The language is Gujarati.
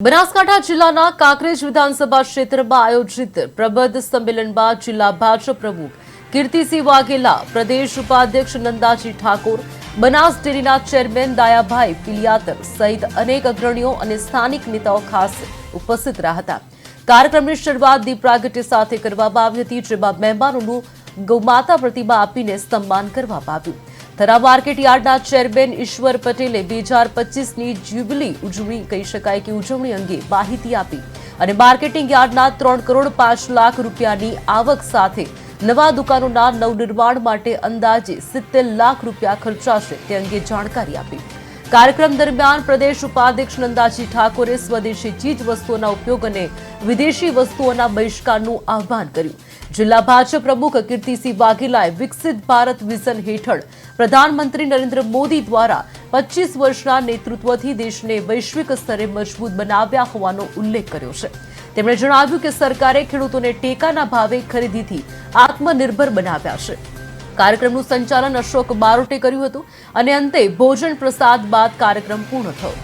બનાસકાંઠા જિલ્લાના કાંકરેજ વિધાનસભા ક્ષેત્રમાં આયોજિત પ્રબંધ સંમેલન બાદ જિલ્લા ભાજપ પ્રમુખ કીર્તિસિંહ વાઘેલા, પ્રદેશ ઉપાધ્યક્ષ નંદાજી ઠાકોર, બનાસ ડેરીના ચેરમેન દાયાભાઈ પિલિયાતર સહિત અનેક અગ્રણીઓ અને સ્થાનિક નેતાઓ ખાસ ઉપસ્થિત રહ્યા હતા. કાર્યક્રમની શરૂઆત દીપ પ્રાગટ્ય સાથે કરવામાં આવી હતી, જેમાં મહેમાનોનું ગૌમાતા પ્રતિમા આપીને સન્માન કરવામાં આવ્યું. થરા માર્કેટ યાર્ડના ચેરમેન ઈશ્વર પટેલે બે હજાર પચીસની જ્યુબિલી ઉજવણી કહી શકાય કે ઉજવણી અંગે માહિતી આપી અને માર્કેટિંગ યાર્ડના ત્રણ કરોડ પાંચ લાખ રૂપિયાની આવક સાથે નવા દુકાનોના નવનિર્માણ માટે અંદાજે સિત્તેર લાખ રૂપિયા ખર્ચાશે તે અંગે જાણકારી આપી. કાર્યક્રમ દરમિયાન પ્રદેશ ઉપાધ્યક્ષ નંદાજી ઠાકોરે સ્વદેશી ચીજ વસ્તુઓના ઉપયોગ અને વિદેશી વસ્તુઓના બહિષ્કારનું આહવાન કર્યું. જિલ્લા ભાજપ પ્રમુખ કીર્તિસિંહ વાઘેલાએ વિકસિત ભારત વિઝન હેઠળ પ્રધાનમંત્રી નરેન્દ્ર મોદી દ્વારા પચીસ વર્ષના નેતૃત્વથી દેશને વૈશ્વિક સ્તરે મજબૂત બનાવ્યા હોવાનો ઉલ્લેખ કર્યો છે. તેમણે જણાવ્યું કે સરકારે ખેડૂતોને ટેકાના ભાવે ખરીદીથી આત્મનિર્ભર બનાવ્યા છે. કાર્યક્રમનું સંચાલન અશોક બારોટે કર્યું હતું અને અંતે ભોજન પ્રસાદ બાદ કાર્યક્રમ પૂર્ણ થયો.